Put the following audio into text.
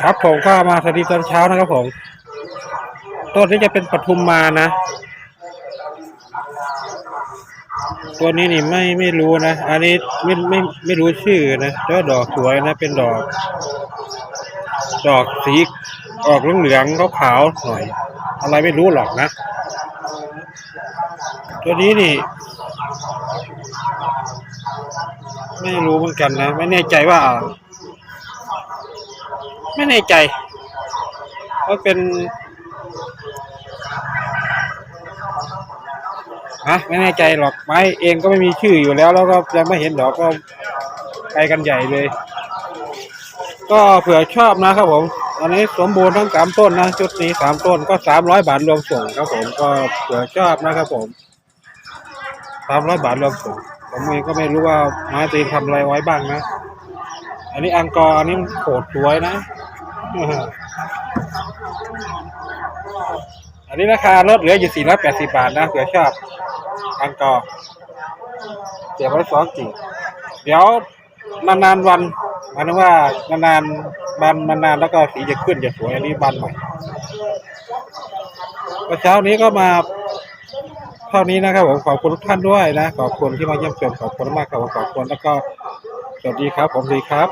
ครับผมก็มาสวัสดีตอนเช้านะครับผมต้นนี้จะเป็นปทุมมานะ ตัวนี้นี่ไม่ไม่รู้นะ อันนี้ไม่ไม่ไม่รู้ชื่อนะแต่ว่าดอกสวยนะ เป็นดอก ดอกสีออกเหลืองๆขาวๆหน่อย อะไรไม่รู้หรอกนะ ตัวนี้นี่ ไม่รู้เหมือนกันนะ ไม่แน่ใจว่า ไม่แน่ใจว่าเป็นฮะไม่แน่ใจหรอกไม้เองก็ไม่มีชื่ออยู่แล้ว แล้วก็ยังไม่เห็นดอกก็ไปกันใหญ่เลย ก็เผื่อชอบนะครับผมอันนี้สมบูรณ์ทั้งสามต้นนะชุดนี้สามต้นก็สามร้อยบาทรวมส่งครับผมก็เผื่อชอบนะครับผมสามร้อยบาทรวมส่งผมเองก็ไม่รู้ว่าไม้ตีนทำอะไรไว้บ้างนะ อันนี้อังกอร์อันนี้โขดสวยนะ อันนี้ราคาลดเหลืออยู่480บาทนะเผื่อชอบอังกอร์เก็บไว้สองกิ่งเดี๋ยวนานๆวันหมายถึงว่านานๆบันนานๆแล้วก็สีจะขึ้นจะสวยอันนี้บันใหม่ก็เช้านี้ก็มาเท่านี้นะครับผมขอบคุณทุกท่านด้วยนะ ขอบคุณที่มาเยี่ยมชมขอบคุณมากครับขอบคุณแล้วก็สวัสดีครับ ผมดีครับ